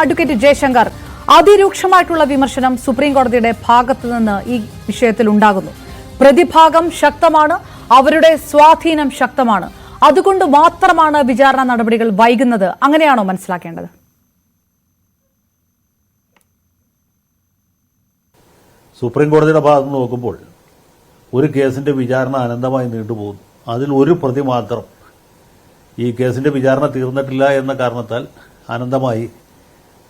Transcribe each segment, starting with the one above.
Advocate Jaishankar അതിരൂക്ഷമായിട്ടുള്ള വിമർശനം supreme കോടതിയുടെ ഈ വിഷയത്തിൽ ഉണ്ടാകുന്നു. പ്രതിഭാഗം ശക്തമാണ് അവരുടെ സ്വാധീനം ശക്തമാണ്. അതുകൊണ്ട് മാത്രമാണ് വിചാരണ നടപടികൾ വൈകുന്നത്. അങ്ങനെയാണോ മനസ്സിലാക്കേണ്ടത്? സുപ്രീം കോടതിയുടെ ഭാഗത്ത് നോക്കുമ്പോൾ ഒരു കേസിന്റെ വിചാരണ അനന്തമായി നീണ്ടുപോകുന്നു. അതിൽ ഒരു പ്രതി മാത്രം ഈ കേസിന്റെ വിചാരണ തീർന്നിട്ടില്ല എന്ന കാരണത്താൽ അനന്തമായി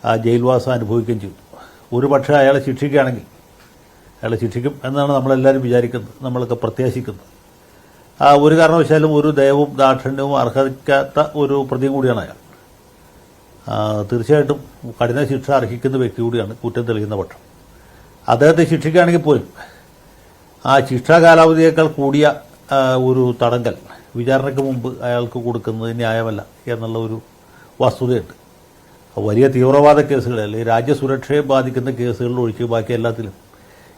ആ ജയിൽവാസം അനുഭവിക്കുകയും ചെയ്തു. ഒരു പക്ഷേ അയാളെ ശിക്ഷിക്കുകയാണെങ്കിൽ അയാളെ ശിക്ഷിക്കും എന്നാണ് നമ്മളെല്ലാവരും വിചാരിക്കുന്നത് നമ്മളൊക്കെ പ്രത്യാശിക്കുന്നത്. ആ ഒരു കാരണവശാലും ഒരു ദയവും ദാക്ഷിണ്യവും അർഹിക്കാത്ത ഒരു പ്രതിയും കൂടിയാണ് അയാൾ. തീർച്ചയായിട്ടും കഠിന ശിക്ഷ അർഹിക്കുന്ന വ്യക്തി കൂടിയാണ് കുറ്റം തെളിയുന്ന പക്ഷം. അദ്ദേഹത്തെ ശിക്ഷിക്കുകയാണെങ്കിൽ പോലും ആ ശിക്ഷാ കാലാവധിയേക്കാൾ കൂടിയ ഒരു തടങ്കൽ വിചാരണയ്ക്ക് മുമ്പ് അയാൾക്ക് കൊടുക്കുന്നത് ന്യായമല്ല എന്നുള്ള ഒരു വസ്തുതയുണ്ട്. വലിയ തീവ്രവാദ കേസുകൾ അല്ലെങ്കിൽ രാജ്യസുരക്ഷയെ ബാധിക്കുന്ന കേസുകളിൽ ഒഴിച്ച് ബാക്കി എല്ലാത്തിലും.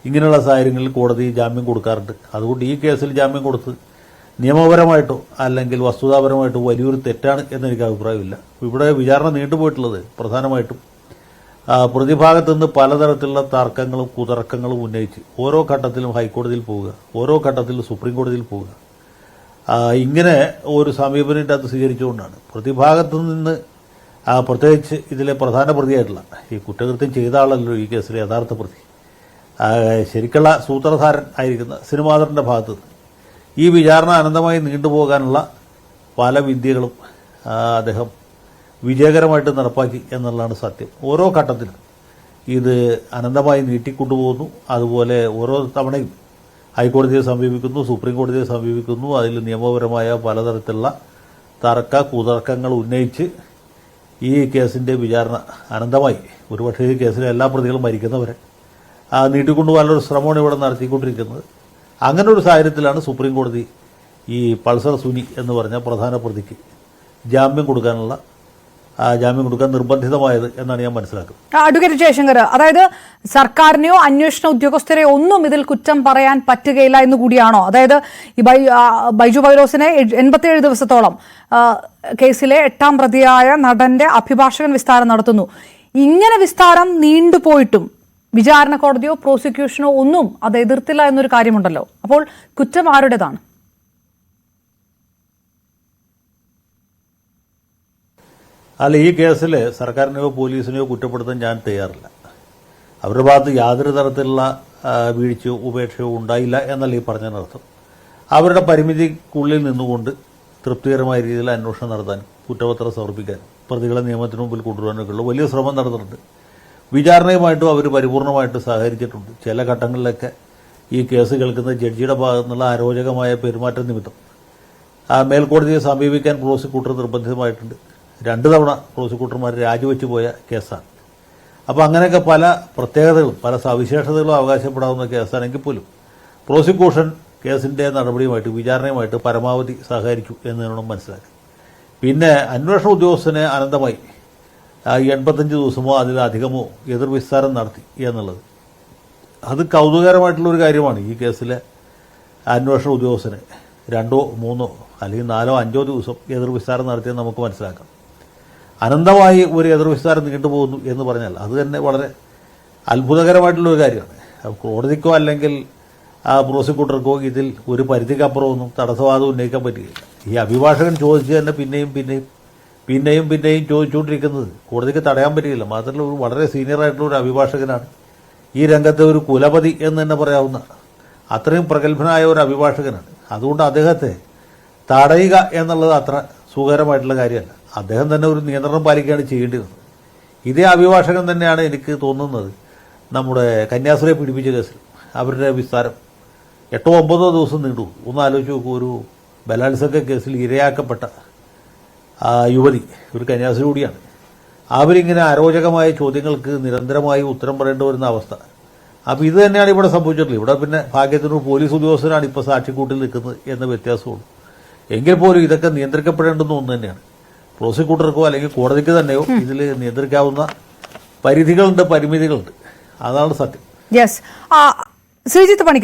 ഇങ്ങനെയുള്ള സാഹചര്യങ്ങളിൽ കോടതി ജാമ്യം കൊടുക്കാറുണ്ട്. അതുകൊണ്ട് ഈ കേസിൽ ജാമ്യം കൊടുത്ത് നിയമപരമായിട്ടോ അല്ലെങ്കിൽ വസ്തുതാപരമായിട്ടോ വലിയൊരു തെറ്റാണ് എന്നെനിക്ക് അഭിപ്രായമില്ല. ഇവിടെ വിചാരണ നീണ്ടുപോയിട്ടുള്ളത് പ്രധാനമായിട്ടും പ്രതിഭാഗത്ത് നിന്ന് പലതരത്തിലുള്ള തർക്കങ്ങളും കുതർക്കങ്ങളും ഉന്നയിച്ച് ഓരോ ഘട്ടത്തിലും ഹൈക്കോടതിയിൽ പോവുക ഓരോ ഘട്ടത്തിലും സുപ്രീം കോടതിയിൽ പോവുക. ഇങ്ങനെ ഒരു സമീപനം അത് സ്വീകരിച്ചുകൊണ്ടാണ്. പ്രതിഭാഗത്ത് നിന്ന് പ്രത്യേകിച്ച് ഇതിലെ പ്രധാന പ്രതിയായിട്ടുള്ള ഈ കുറ്റകൃത്യം ചെയ്ത ആളല്ലോ ഈ കേസിലെ യഥാർത്ഥ പ്രതി. ആ, ശരിക്കുള്ള സൂത്രധാരൻ ആയിരിക്കുന്ന സിനിമാധരന്റെ ഭാഗത്ത് ഈ വിചാരണ അനന്തമായി നീണ്ടുപോകാനുള്ള പല വിദ്യകളും അദ്ദേഹം വിജയകരമായിട്ട് നടപ്പാക്കി എന്നുള്ളതാണ് സത്യം. ഓരോ ഘട്ടത്തിലും ഇത് അനന്തമായി നീട്ടിക്കൊണ്ടുപോകുന്നു. അതുപോലെ ഓരോ തവണയും ഹൈക്കോടതിയെ സമീപിക്കുന്നു സുപ്രീം കോടതിയെ സമീപിക്കുന്നു. അതിൽ നിയമപരമായ പലതരത്തിലുള്ള തർക്ക കുതർക്കങ്ങൾ ഉന്നയിച്ച് ഈ കേസിന്റെ വിചാരണ അനന്തമായി. ഒരുപക്ഷേ ഈ കേസിലെ എല്ലാ പ്രതികളും മരിക്കുന്നവരെ. നീട്ടിക്കൊണ്ടുപോകാനുള്ള ശ്രമമാണ് ഇവിടെ നടത്തിക്കൊണ്ടിരിക്കുന്നത്. അങ്ങനെ ഒരു സാഹചര്യത്തിലാണ് സുപ്രീം കോടതി ഈ പൾസർ സുനി എന്ന് പറഞ്ഞ പ്രധാന പ്രതിക്ക് ജാമ്യം കൊടുക്കാനുള്ള ജാമ്യം കൊടുക്കാൻ നിർബന്ധിതമായത് എന്നാണ് ഞാൻ മനസ്സിലാക്കുന്നത്. അതായത് സർക്കാരിനെയോ അന്വേഷണ ഉദ്യോഗസ്ഥരെയോ ഒന്നും ഇതിൽ കുറ്റം പറയാൻ പറ്റുകയില്ല എന്ന് കൂടിയാണോ? അതായത് ഈ ബൈജു പൈലോസിനെ എൺപത്തിയേഴ് ദിവസത്തോളം കേസിലെ എട്ടാം പ്രതിയായ നടന്റെ അഭിഭാഷകൻ വിസ്താരം നടത്തുന്നു. ഇങ്ങനെ വിസ്താരം നീണ്ടുപോയിട്ടും വിചാരണ കോടതിയോ പ്രോസിക്യൂഷനോ ഒന്നും അത് എതിർത്തില്ല എന്നൊരു കാര്യമുണ്ടല്ലോ. അപ്പോൾ കുറ്റം ആരുടേതാണ്? അല്ല ഈ കേസിൽ സർക്കാരിനെയോ പോലീസിനെയോ കുറ്റപ്പെടുത്താൻ ഞാൻ തയ്യാറില്ല. അവരുടെ ഭാഗത്ത് യാതൊരു തരത്തിലുള്ള വീഴ്ചയോ ഉപേക്ഷയോ ഉണ്ടായില്ല എന്നല്ല ഈ പറഞ്ഞതിനർത്ഥം. അവരുടെ പരിമിതിക്കുള്ളിൽ നിന്നുകൊണ്ട് തൃപ്തികരമായ രീതിയിൽ അന്വേഷണം നടത്താൻ കുറ്റപത്രം സമർപ്പിക്കാൻ പ്രതികളെ നിയമത്തിന് മുമ്പിൽ കൊണ്ടുവരാനൊക്കെയുള്ള വലിയ ശ്രമം നടന്നിട്ടുണ്ട്. വിചാരണയുമായിട്ടും അവർ പരിപൂർണമായിട്ട് സഹകരിച്ചിട്ടുണ്ട്. ചില ഘട്ടങ്ങളിലൊക്കെ ഈ കേസ് കേൾക്കുന്ന ജഡ്ജിയുടെ ഭാഗത്തു നിന്നുള്ള അരോചകമായ പെരുമാറ്റ നിമിത്തം. ആ മേൽക്കോടതിയെ സമീപിക്കാൻ പ്രോസിക്യൂട്ടർ നിർബന്ധിതമായിട്ടുണ്ട്. രണ്ട് തവണ പ്രോസിക്യൂട്ടർമാർ രാജിവെച്ചു പോയ കേസാണ്. അപ്പോൾ അങ്ങനെയൊക്കെ പല പ്രത്യേകതകളും പല സവിശേഷതകളും അവകാശപ്പെടാവുന്ന കേസാണെങ്കിൽ പോലും. പ്രോസിക്യൂഷൻ കേസിന്റെ നടപടിയുമായിട്ട് വിചാരണയുമായിട്ട് പരമാവധി സഹകരിച്ചു എന്ന് വേണം മനസ്സിലാക്കി പിന്നെ അന്വേഷണ ഉദ്യോഗസ്ഥനെ അനന്തമായി എൺപത്തഞ്ച് ദിവസമോ അതിലധികമോ എതിർവിസ്താരം നടത്തി എന്നുള്ളത്. അത് കൗതുകകരമായിട്ടുള്ളൊരു കാര്യമാണ് ഈ കേസിലെ അന്വേഷണ ഉദ്യോഗസ്ഥന്. രണ്ടോ മൂന്നോ അല്ലെങ്കിൽ നാലോ അഞ്ചോ ദിവസം എതിർവിസ്താരം നടത്തിയെന്ന് നമുക്ക് മനസ്സിലാക്കാം. അനന്തമായി ഒരു എതിർവിസ്താരം നീണ്ടുപോകുന്നു എന്ന് പറഞ്ഞാൽ അത് തന്നെ വളരെ അത്ഭുതകരമായിട്ടുള്ള ഒരു കാര്യമാണ്. കോടതിക്കോ അല്ലെങ്കിൽ ആ പ്രോസിക്യൂട്ടർക്കോ ഇതിൽ ഒരു പരിധിക്കപ്പുറമൊന്നും തടസ്സവാദം ഉന്നയിക്കാൻ പറ്റുകയില്ല ഈ അഭിഭാഷകൻ ചോദിച്ചു തന്നെ പിന്നെയും പിന്നെയും പിന്നെയും പിന്നെയും ചോദിച്ചുകൊണ്ടിരിക്കുന്നത് കോടതിക്ക് തടയാൻ പറ്റുകയില്ല മാത്രമല്ല ഒരു വളരെ സീനിയർ ആയിട്ടുള്ള ഒരു അഭിഭാഷകനാണ്. ഈ രംഗത്തെ ഒരു കുലപതി എന്ന് തന്നെ പറയാവുന്ന അത്രയും പ്രഗത്ഭനായ ഒരു അഭിഭാഷകനാണ്. അതുകൊണ്ട് അദ്ദേഹത്തെ തടയുക എന്നുള്ളത് അത്ര സുഖകരമായിട്ടുള്ള കാര്യമല്ല. അദ്ദേഹം തന്നെ ഒരു നിയന്ത്രണം പാലിക്കുകയാണ് ചെയ്യേണ്ടി വന്നത് ഇതേ അഭിഭാഷകൻ തന്നെയാണ് എനിക്ക് തോന്നുന്നത് നമ്മുടെ കന്യാസ്ത്രീയെ പീഡിപ്പിച്ച കേസിൽ. അവരുടെ വിസ്താരം എട്ടോ ഒമ്പതോ ദിവസം നീണ്ടു. ഒന്ന് ആലോചിച്ച് നോക്കൂ ഒരു ബലാത്സംഗ കേസിൽ ഇരയാക്കപ്പെട്ട യുവതി ഒരു കന്യാസ്ത്രീ കൂടിയാണ്. അവരിങ്ങനെ അരോചകമായ ചോദ്യങ്ങൾക്ക് നിരന്തരമായി ഉത്തരം പറയേണ്ടി വരുന്ന അവസ്ഥ. അപ്പോൾ ഇത് തന്നെയാണ് ഇവിടെ സംഭവിച്ചിട്ടുള്ളത്. ഇവിടെ പിന്നെ ഭാഗ്യത്തിന് പോലീസ് ഉദ്യോഗസ്ഥനാണ് ഇപ്പോൾ സാക്ഷിക്കൂട്ടിൽ നിൽക്കുന്നത് എന്ന വ്യത്യാസമുള്ളൂ. എങ്കിൽ പോലും ഇതൊക്കെ നിയന്ത്രിക്കപ്പെടേണ്ടുന്ന ഒന്ന് തന്നെയാണ്. പ്രോസിക്യൂട്ടർക്കോ അല്ലെങ്കിൽ കോടതിക്ക് തന്നെയോ ഇതിൽ നിയന്ത്രിക്കാവുന്ന പരിധികളുണ്ട് പരിമിതികളുണ്ട്. അതാണ് സത്യം. യെസ് ശ്രീജിത്ത് പണിക്കർ